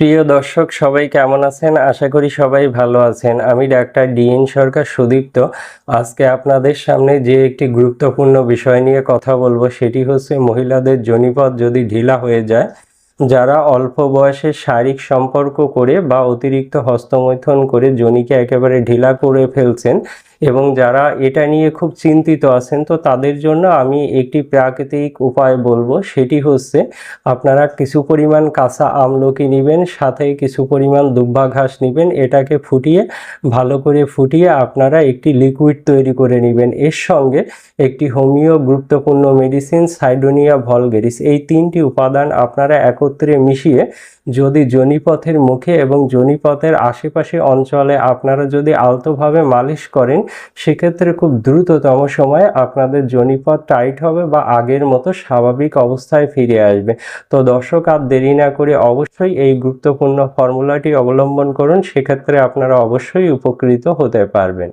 প্রিয় দর্শক, সবাই কেমন আছেন? আশা করি সবাই ভালো আছেন। আমি ডাক্তার ডিএন সরকার সুদীপ্ত। আজকে আপনাদের সামনে যে একটি গুরুত্বপূর্ণ বিষয় নিয়ে কথা বলব, সেটি হচ্ছে মহিলাদের জনিপথ যদি ঢিলা হয়ে যায় যারা অল্প বয়সে শারীরিক সম্পর্ক করে বা অতিরিক্ত হস্তমৈথন করে জনিকে একেবারে ঢিলা করে ফেলছেন এবং যারা এটা নিয়ে খুব চিন্তিত আছেন, তো তাদের জন্য আমি একটি প্রাকৃতিক উপায় বলব। সেটি হচ্ছে আপনারা কিছু পরিমাণ কাঁচা আমলকি নেবেন, সাথে কিছু পরিমাণ দুব্বা ঘাস নেবেন, এটাকে ফুটিয়ে, ভালো করে ফুটিয়ে আপনারা একটি লিকুইড তৈরি করে নেবেন। এর সঙ্গে একটি হোমিও গুরুত্বপূর্ণ মেডিসিন সাইডোনিয়া ভলগেরিস। এই তিনটি উপাদান আপনারা একত্রে মিশিয়ে যদি জনিপথের মুখে এবং জনিপথের আশেপাশে অঞ্চলে আপনারা যদি আলতোভাবে মালিশ করেন, সেক্ষেত্রে খুব দ্রুততম সময়ে আপনাদের জনিপথ টাইট হবে বা আগের মতো স্বাভাবিক অবস্থায় ফিরে আসবে। তো দর্শক, আর দেরি না করে অবশ্যই এই গুরুত্বপূর্ণ ফর্মুলাটি অবলম্বন করুন, সেক্ষেত্রে আপনারা অবশ্যই উপকৃত হতে পারবেন।